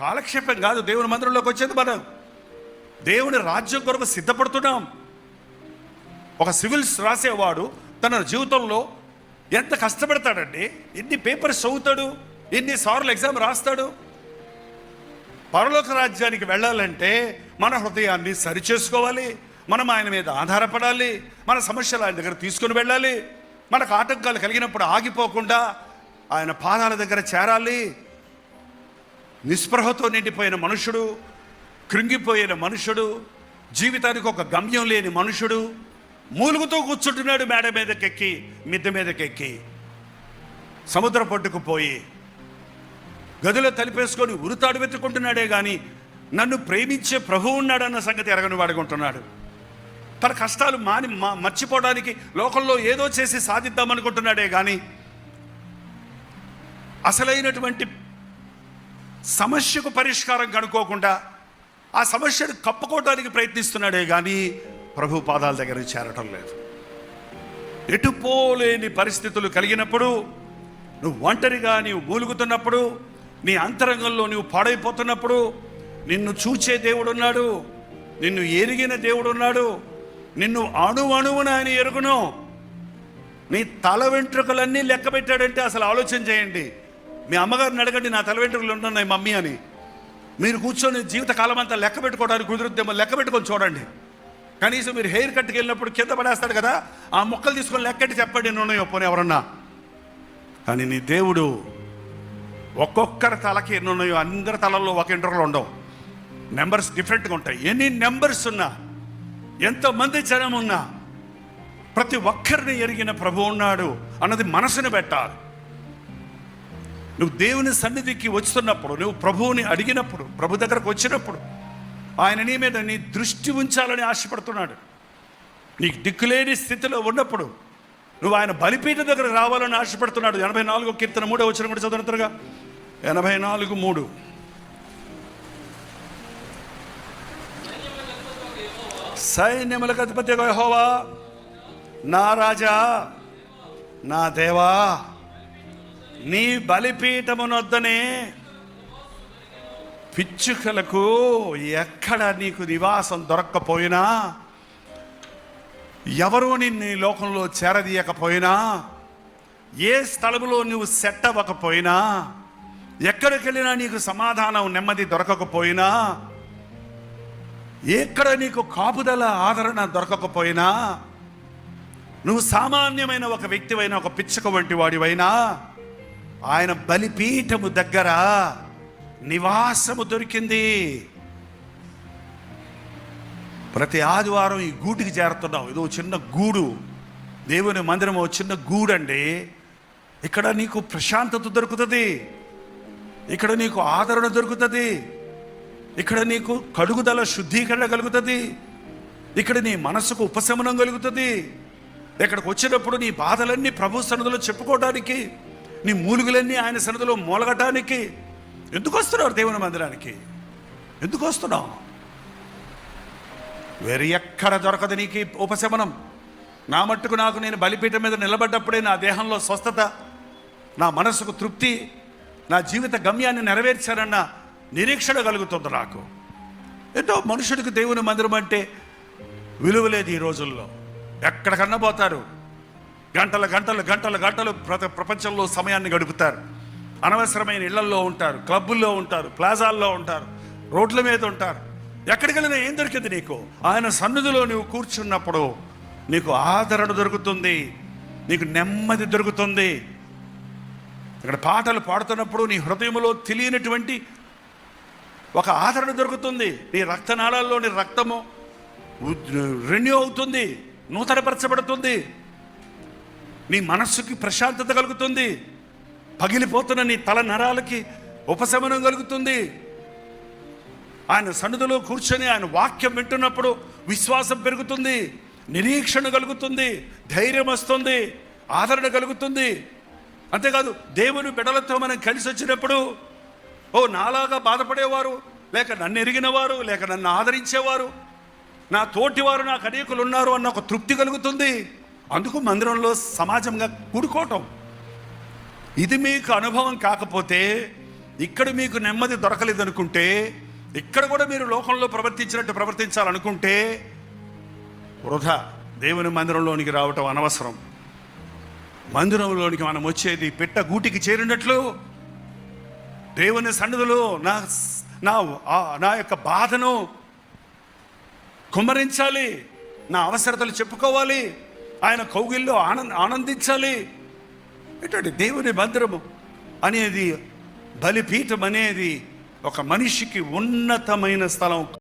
కాలక్షేపం కాదు దేవుని మందిరంలోకి వచ్చేది మనం. దేవుని రాజ్యం కొరకు సిద్ధపడుతున్నాం. ఒక సివిల్స్ రాసేవాడు తన జీవితంలో ఎంత కష్టపడతాడండి? ఎన్ని పేపర్స్ చదువుతాడు? ఎన్నిసార్లు ఎగ్జామ్ రాస్తాడు? పరలోక రాజ్యానికి వెళ్ళాలంటే మన హృదయాన్ని సరిచేసుకోవాలి. మనం ఆయన మీద ఆధారపడాలి. మన సమస్యలు ఆయన దగ్గర తీసుకుని వెళ్ళాలి. మనకు ఆటంకాలు కలిగినప్పుడు ఆగిపోకుండా ఆయన పాదాల దగ్గర చేరాలి. నిస్పృహతో నిండిపోయిన మనుషుడు కృంగిపోయిన మనుషుడు జీవితానికి ఒక గమ్యం లేని మనుషుడు మూలుగుతో కూర్చుంటున్నాడు మేడ మీదకెక్కి మిద్దె మీదకెక్కి. సముద్ర పట్టుకు పోయి గదిలో తలిపేసుకొని ఉరుతాడు వెతుకుంటున్నాడే కానీ నన్ను ప్రేమించే ప్రభు ఉన్నాడన్న సంగతి ఎరగని వాడుకుంటున్నాడు. తన కష్టాలు మాని మా- మర్చిపోవడానికి లోకంలో ఏదో చేసి సాధిద్దామనుకుంటున్నాడే కానీ అసలైనటువంటి సమస్యకు పరిష్కారం కనుక్కోకుండా ఆ సమస్యను కప్పుకోవడానికి ప్రయత్నిస్తున్నాడే కానీ ప్రభు పాదాల దగ్గర చేరటం లేదు. ఎటుపోలేని పరిస్థితులు కలిగినప్పుడు నువ్వు ఒంటరిగా నీవు మూలుగుతున్నప్పుడు నీ అంతరంగంలో నువ్వు పాడైపోతున్నప్పుడు నిన్ను చూచే దేవుడున్నాడు నిన్ను ఎరిగిన దేవుడున్నాడు నిన్ను అణు అణువున ఆయన ఎరుగును. నీ తల వెంట్రుకలన్నీ లెక్క పెట్టాడంటే అసలు ఆలోచన చేయండి. మీ అమ్మగారిని అడగండి నా తల వెంట్రుకలు ఉంటున్నాయి మమ్మీ అని. మీరు కూర్చొని జీవితకాలం అంతా లెక్క పెట్టుకోవడానికి కుదురుద్దేమో లెక్క పెట్టుకొని చూడండి. కనీసం మీరు హెయిర్ కట్కి వెళ్ళినప్పుడు కింద పడేస్తాడు కదా ఆ మొక్కలు తీసుకొని లెక్కటి చెప్పండి ఎన్ని పోనీ ఎవరన్నా. కానీ నీ దేవుడు ఒక్కొక్కరి తలకి ఎన్ని ఉన్నాయో అందరి తలల్లో ఒక ఇంటర్వల్ ఉండవు. నెంబర్స్ డిఫరెంట్గా ఉంటాయి. ఎన్ని నెంబర్స్ ఉన్నా ఎంతోమంది జనం ఉన్నా ప్రతి ఒక్కరిని ఎరిగిన ప్రభు ఉన్నాడు అన్నది మనసును పెట్టాలి. నువ్వు దేవుని సన్నిధికి వస్తున్నప్పుడు నువ్వు ప్రభువుని అడిగినప్పుడు ప్రభు దగ్గరకు వచ్చినప్పుడు ఆయన నీ మీద నీ దృష్టి ఉంచాలని ఆశపడుతున్నాడు. నీకు దిక్కులేని స్థితిలో ఉన్నప్పుడు నువ్వు ఆయన బలిపీఠ దగ్గర రావాలని ఆశపడుతున్నాడు. ఎనభై నాలుగు కీర్తన మూడో వచ్చిన కూడా చదువుతారుగా ఎనభై నాలుగు మూడు. సైన్యములకు అధిపతి హోవా నా రాజా నా దేవా. నీ బలిపీఠమునొద్దనే పిచ్చుకలకు ఎక్కడ నీకు నివాసం దొరక్కపోయినా ఎవరూ నిన్ను ఈ లోకంలో చేరదీయకపోయినా ఏ స్థలములో నువ్వు సెట్ అవ్వకపోయినా ఎక్కడికి వెళ్ళినా నీకు సమాధానం నెమ్మది దొరకకపోయినా ఎక్కడ నీకు కాపుదల ఆదరణ దొరకకపోయినా నువ్వు సామాన్యమైన ఒక వ్యక్తివైన ఒక పిచ్చక వంటి వాడివైనా ఆయన బలిపీఠము దగ్గర నివాసము దొరికింది. ప్రతి ఆదివారం ఈ గూటికి చేరుతున్నావు. ఇదో చిన్న గూడు. దేవుని మందిరం ఓ చిన్న గూడండి. ఇక్కడ నీకు ప్రశాంతత దొరుకుతుంది. ఇక్కడ నీకు ఆదరణ దొరుకుతుంది. ఇక్కడ నీకు కడుగుదల శుద్ధీకరణ కలుగుతుంది. ఇక్కడ నీ మనసుకు ఉపశమనం కలుగుతుంది. ఇక్కడికి వచ్చినప్పుడు నీ బాధలన్నీ ప్రభు సన్నిధిలో చెప్పుకోవడానికి నీ మూలుగులన్నీ ఆయన సన్నిధిలో మూలగటానికి. ఎందుకు వస్తున్నావు దేవుని మందిరానికి? ఎందుకు వస్తున్నావు? వేరే ఎక్కడ దొరకదు నీకు ఉపశమనం. నా మట్టుకు నాకు నేను బలిపీఠం మీద నిలబడ్డప్పుడే నా దేహంలో స్వస్థత నా మనసుకు తృప్తి నా జీవిత గమ్యాన్ని నెరవేర్చారన్న నిరీక్షణ కలుగుతుంది నాకు. ఏంటో మనుషుడికి దేవుని మందిరం అంటే విలువ లేదు ఈ రోజుల్లో. ఎక్కడికన్నా పోతారు గంటల గంటలు గంటలు గంటలు ప్రత ప్రపంచంలో సమయాన్ని గడుపుతారు. అనవసరమైన ఇళ్ళల్లో ఉంటారు క్లబ్బుల్లో ఉంటారు ప్లాజాల్లో ఉంటారు రోడ్ల మీద ఉంటారు. ఎక్కడికి వెళ్ళినా ఏం దొరికింది నీకు? ఆయన సన్నిధిలో నువ్వు కూర్చున్నప్పుడు నీకు ఆదరణ దొరుకుతుంది నీకు నెమ్మది దొరుకుతుంది. ఇక్కడ పాటలు పాడుతున్నప్పుడు నీ హృదయంలో తెలియనటువంటి ఒక ఆదరణ దొరుకుతుంది. నీ రక్తనాళాల్లోని రక్తము రెన్యూ అవుతుంది నూతనపరచబడుతుంది. నీ మనస్సుకి ప్రశాంతత కలుగుతుంది. పగిలిపోతున్న నీ తల నరాలకి ఉపశమనం కలుగుతుంది. ఆయన సన్నిధిలో కూర్చొని ఆయన వాక్యం వింటున్నప్పుడు విశ్వాసం పెరుగుతుంది. నిరీక్షణ కలుగుతుంది. ధైర్యం వస్తుంది. ఆదరణ కలుగుతుంది. అంతేకాదు దేవుని బిడలతో మనం కలిసి వచ్చినప్పుడు ఓ నాలాగా బాధపడేవారు లేక నన్ను ఎరిగినవారు లేక నన్ను ఆదరించేవారు నా తోటివారు నాకు అనేకులు ఉన్నారు అన్న ఒక తృప్తి కలుగుతుంది. అందుకు మందిరంలో సమాజంగా కూడుకోవటం. ఇది మీకు అనుభవం కాకపోతే ఇక్కడ మీకు నెమ్మది దొరకలేదు అనుకుంటే ఇక్కడ కూడా మీరు లోకంలో ప్రవర్తించినట్టు ప్రవర్తించాలనుకుంటే వృధా. దేవుని మందిరంలోనికి రావటం అనవసరం. మందిరంలోనికి మనం వచ్చేది పిట్ట గూటికి చేరినట్లు. దేవుని సన్నిధిలో నా నా నా యొక్క బాధను కుమ్మరించాలి. నా అవసరతలు చెప్పుకోవాలి. ఆయన కౌగిల్లో ఆనంద ఆనందించాలి. ఏంటంటే దేవుని భద్రము అనేది బలిపీఠం అనేది ఒక మనిషికి ఉన్నతమైన స్థలం.